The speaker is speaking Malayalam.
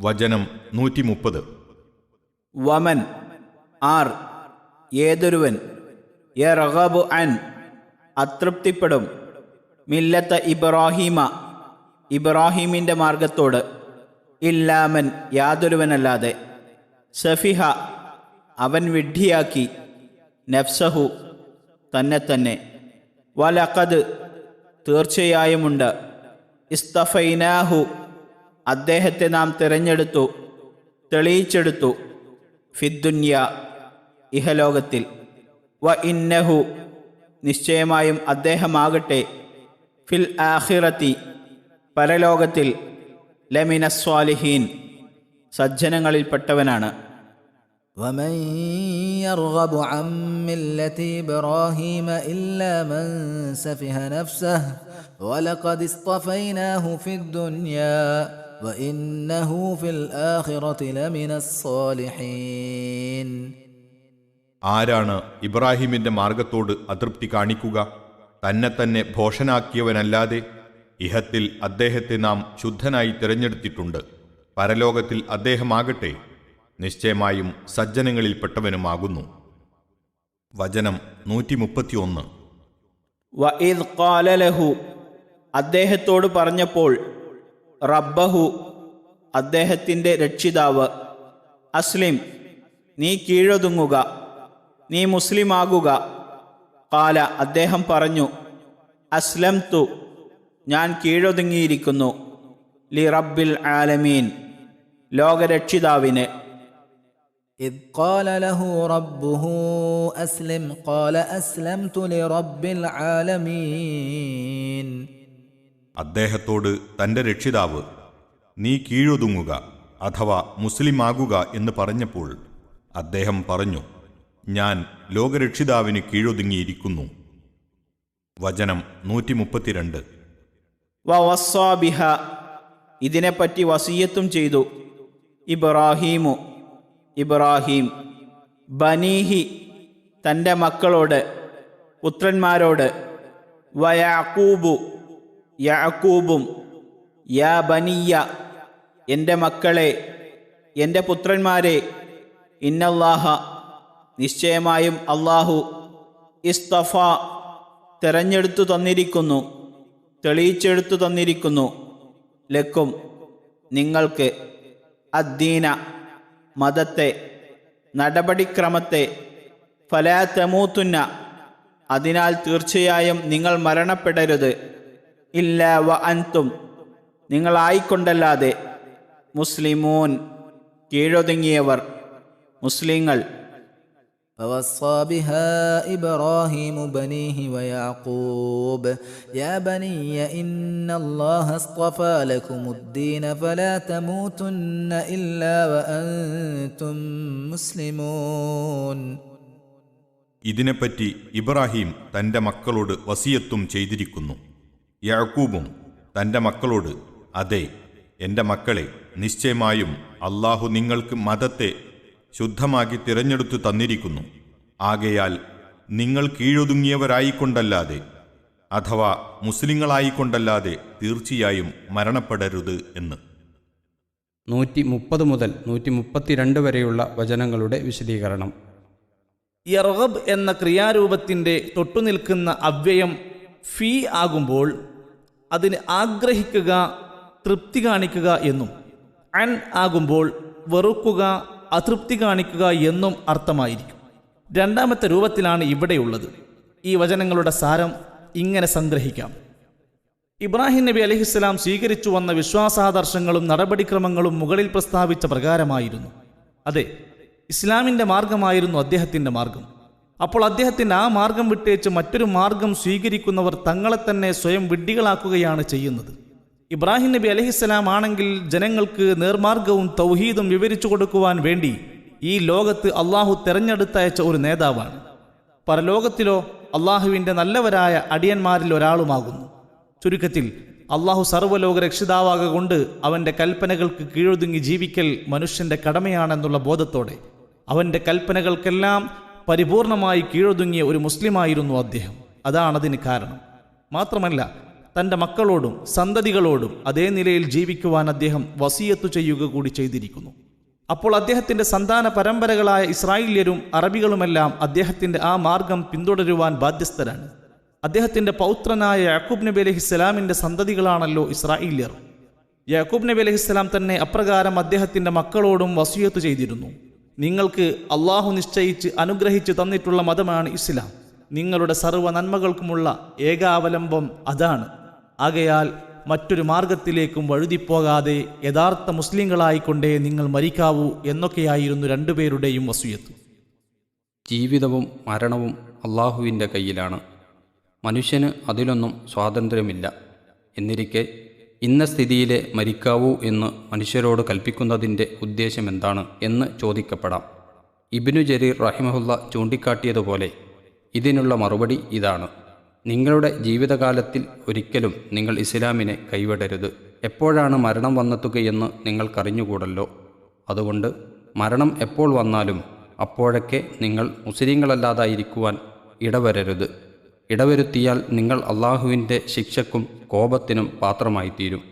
വചനം നൂറ്റി മുപ്പത് വമൻ ആർ ഏതൊരുവൻ എ റഹബു അൻ അതൃപ്തിപ്പെടും. മില്ലത്ത ഇബ്രാഹീമ ഇബ്രാഹീമിന്റെ മാർഗത്തോട്. ഇല്ലാമൻ യാതൊരുവനല്ലാതെ. സഫിഹ അവൻ വിഡ്ഢിയാക്കി. നഫ്സഹു തന്നെ തന്നെ. വലക്കത് തീർച്ചയായുമുണ്ട്. ഇസ്തഫൈനാഹു അദ്ദേഹത്തെ നാം തിരഞ്ഞെടുത്തു തെളിയിച്ചെടുത്തു ഫിദ്ദുന്യ ഇഹലോകത്തിൽ വ ഇന്നഹു നിശ്ചയമായും അദ്ദേഹമാകട്ടെ ഫിൽ ആഖിറത്തി പരലോകത്തിൽ ലമിനസ്വാലിഹീൻ സജ്ജനങ്ങളിൽപ്പെട്ടവനാണ് ومن يرغب عن ملة إبراهيم إلا من سفه نفسه ولقد اصطفيناه في الدنيا وإنه في الآخرة لمن الصالحين ആരാണ് ഇബ്രാഹിമിന്റെ മാർഗത്തോട് അതൃപ്തി കാണിക്കുക തന്നെ തന്നെ ഭോഷനാക്കിയവനല്ലാതെ ഇഹത്തിൽ അദ്ദേഹത്തെ നാം ശുദ്ധനായി തിരഞ്ഞെടുത്തിട്ടുണ്ട് പരലോകത്തിൽ അദ്ദേഹമാകട്ടെ നിശ്ചയമായും സജ്ജനങ്ങളിൽപ്പെട്ടവനുമാകുന്നു വചനം നൂറ്റി മുപ്പത്തിയൊന്ന് വ ഇദ് ഖാലലഹു അദ്ദേഹത്തോട് പറഞ്ഞപ്പോൾ റബ്ബഹു അദ്ദേഹത്തിൻ്റെ രക്ഷിതാവ് അസ്ലിം നീ കീഴൊതുങ്ങുക നീ മുസ്ലിമാകുക കാല അദ്ദേഹം പറഞ്ഞു അസ്ലം തു ഞാൻ കീഴൊതുങ്ങിയിരിക്കുന്നു ലി റബ്ബിൽ ആലമീൻ ലോകരക്ഷിതാവിന് إذ قال له ربه أسلم قال أسلمت لرب العالمين അദ്ദേഹത്തോട് തന്റെ രക്ഷിതാവ് നീ കീഴൊതുങ്ങുക അഥവാ മുസ്ലിമാകുക എന്ന് പറഞ്ഞപ്പോൾ അദ്ദേഹം പറഞ്ഞു ഞാൻ ലോകരക്ഷിതാവിന് കീഴൊതുങ്ങിയിരിക്കുന്നു. വചനം നൂറ്റി മുപ്പത്തിരണ്ട് ഇതിനെപ്പറ്റി വസീയത്തും ചെയ്തു. ഇബ്രാഹീമു ഇബ്രാഹീം. ബനീഹി തന്റെ മക്കളോട് പുത്രന്മാരോട്. വയാക്കൂബു യാക്കൂബും യാ ബനിയ എന്റെ മക്കളെ എന്റെ പുത്രന്മാരെ ഇന്നല്ലാഹ നിശ്ചയമായും അള്ളാഹു ഇസ്തഫ തെരഞ്ഞെടുത്തു തന്നിരിക്കുന്നു തെളിയിച്ചെടുത്തു തന്നിരിക്കുന്നു. ലക്കും നിങ്ങൾക്ക് അദ്ദീന മതത്തെ നടപടിക്രമത്തെ ഫലാത്തമൂത്തുന്ന അതിനാൽ തീർച്ചയായും നിങ്ങൾ മരണപ്പെടരുത്. ഇല്ല വ അൻതും നിങ്ങളായിക്കൊണ്ടല്ലാതെ മുസ്ലിമൂൻ കീഴൊതുങ്ങിയവർ മുസ്ലിങ്ങൾ فوصى بها إبراهيم بنيه ويعقوب يا بني إن الله اصطفى لكم الدين فلا تموتن إلا وأنتم مسلمون ഇതിനെപ്പറ്റി ഇബ്രാഹിം തന്റെ മക്കളോട് വസിയത്തും ചെയ്തിരിക്കുന്നു യാക്കൂബും തന്റെ മക്കളോട് അതെ എന്റെ മക്കളെ നിശ്ചയമായും അള്ളാഹു നിങ്ങൾക്ക് മതത്തെ ശുദ്ധമാക്കി തിരഞ്ഞെടുത്തു തന്നിരിക്കുന്നു. ആകയാൽ നിങ്ങൾ കീഴൊതുങ്ങിയവരായിക്കൊണ്ടല്ലാതെ അഥവാ മുസ്ലിങ്ങളായിക്കൊണ്ടല്ലാതെ തീർച്ചയായും മരണപ്പെടരുത് എന്ന്. നൂറ്റി മുപ്പത് മുതൽ നൂറ്റി മുപ്പത്തിരണ്ട് വരെയുള്ള വചനങ്ങളുടെ വിശദീകരണം. യർഗബ് എന്ന ക്രിയാരൂപത്തിന്റെ തൊട്ടുനിൽക്കുന്ന അവ്യയം ഫീ ആകുമ്പോൾ അതിന് ആഗ്രഹിക്കുക തൃപ്തി കാണിക്കുക എന്നും. അൻ ആകുമ്പോൾ വെറുക്കുക അതൃപ്തി കാണിക്കുക എന്നും അർത്ഥമായിരിക്കും. രണ്ടാമത്തെ രൂപത്തിലാണ് ഇവിടെയുള്ളത് ഈ വചനങ്ങളുടെ സാരം ഇങ്ങനെ സംഗ്രഹിക്കാം. ഇബ്രാഹിം നബി അലഹിസ്സലാം സ്വീകരിച്ചു വന്ന വിശ്വാസാദർശങ്ങളും നടപടിക്രമങ്ങളും മുകളിൽ പ്രസ്താവിച്ച പ്രകാരമായിരുന്നു. അതെ ഇസ്ലാമിന്റെ മാർഗമായിരുന്നു അദ്ദേഹത്തിന്റെ മാർഗം. അപ്പോൾ അദ്ദേഹത്തിന് ആ മാർഗം വിട്ടേച്ച് മറ്റൊരു മാർഗം സ്വീകരിക്കുന്നവർ തങ്ങളെ തന്നെ സ്വയം വിഡ്ഢികളാക്കുകയാണ് ചെയ്യുന്നത്. ഇബ്രാഹിം നബി അലഹിസ്സലാം ആണെങ്കിൽ ജനങ്ങൾക്ക് നേർമാർഗവും തൗഹീദും വിവരിച്ചു കൊടുക്കുവാൻ വേണ്ടി ഈ ലോകത്ത് അള്ളാഹു തെരഞ്ഞെടുത്തയച്ച ഒരു നേതാവാണ്. പരലോകത്തിലോ അള്ളാഹുവിന്റെ നല്ലവരായ അടിയന്മാരിൽ ഒരാളുമാകുന്നു. ചുരുക്കത്തിൽ അള്ളാഹു സർവലോക രക്ഷിതാവാക കൊണ്ട് അവന്റെ കൽപ്പനകൾക്ക് കീഴൊതുങ്ങി ജീവിക്കൽ മനുഷ്യന്റെ കടമയാണെന്നുള്ള ബോധത്തോടെ അവന്റെ കൽപ്പനകൾക്കെല്ലാം പരിപൂർണമായി കീഴൊതുങ്ങിയ ഒരു മുസ്ലിമായിരുന്നു അദ്ദേഹം. അതാണതിന് കാരണം. മാത്രമല്ല തന്റെ മക്കളോടും സന്തതികളോടും അതേ നിലയിൽ ജീവിക്കുവാൻ അദ്ദേഹം വസീയത്തു ചെയ്യുക കൂടി ചെയ്തിരിക്കുന്നു. അപ്പോൾ അദ്ദേഹത്തിന്റെ സന്താന പരമ്പരകളായ ഇസ്രായേല്യരും അറബികളുമെല്ലാം അദ്ദേഹത്തിന്റെ ആ മാർഗം പിന്തുടരുവാൻ ബാധ്യസ്ഥരാണ്. അദ്ദേഹത്തിന്റെ പൗത്രനായ യാക്കൂബ് നബി അലഹിസ്സലാമിന്റെ സന്തതികളാണല്ലോ ഇസ്രായേല്യർ. യാക്കൂബ് നബി അലഹിസ്സലാം തന്നെ അപ്രകാരം അദ്ദേഹത്തിന്റെ മക്കളോടും വസീയത്ത് ചെയ്തിരുന്നു. നിങ്ങൾക്ക് അള്ളാഹു നിശ്ചയിച്ച് അനുഗ്രഹിച്ച് തന്നിട്ടുള്ള മതമാണ് ഇസ്ലാം. നിങ്ങളുടെ സർവ നന്മകൾക്കുമുള്ള ഏകാവലംബം അതാണ്. ആകയാൽ മറ്റൊരു മാർഗത്തിലേക്കും വഴുതിപ്പോകാതെ യഥാർത്ഥ മുസ്ലിങ്ങളായിക്കൊണ്ടേ നിങ്ങൾ മരിക്കാവൂ എന്നൊക്കെയായിരുന്നു രണ്ടുപേരുടെയും വസൂയത്ത്. ജീവിതവും മരണവും അള്ളാഹുവിന്റെ കയ്യിലാണ്. മനുഷ്യന് അതിലൊന്നും സ്വാതന്ത്ര്യമില്ല. എന്നിരിക്കെ ഇന്ന സ്ഥിതിയിലെ മരിക്കാവൂ എന്ന് മനുഷ്യരോട് കൽപ്പിക്കുന്നതിന്റെ ഉദ്ദേശം എന്താണ് എന്ന് ചോദിക്കപ്പെടാം. ഇബിനു ജരീർ റഹിമഹുല്ല ചൂണ്ടിക്കാട്ടിയതുപോലെ ഇതിനുള്ള മറുപടി ഇതാണ്. നിങ്ങളുടെ ജീവിതകാലത്തിൽ ഒരിക്കലും നിങ്ങൾ ഇസ്ലാമിനെ കൈവിടരുത്. എപ്പോഴാണ് മരണം വന്നെത്തുകയെന്ന് നിങ്ങൾക്കറിഞ്ഞുകൂടല്ലോ. അതുകൊണ്ട് മരണം എപ്പോൾ വന്നാലും അപ്പോഴൊക്കെ നിങ്ങൾ മുസ്ലിങ്ങളല്ലാതായിരിക്കുവാൻ ഇടവരരുത്. ഇടവരുത്തിയാൽ നിങ്ങൾ അള്ളാഹുവിന്റെ ശിക്ഷക്കും കോപത്തിനും പാത്രമായിത്തീരും.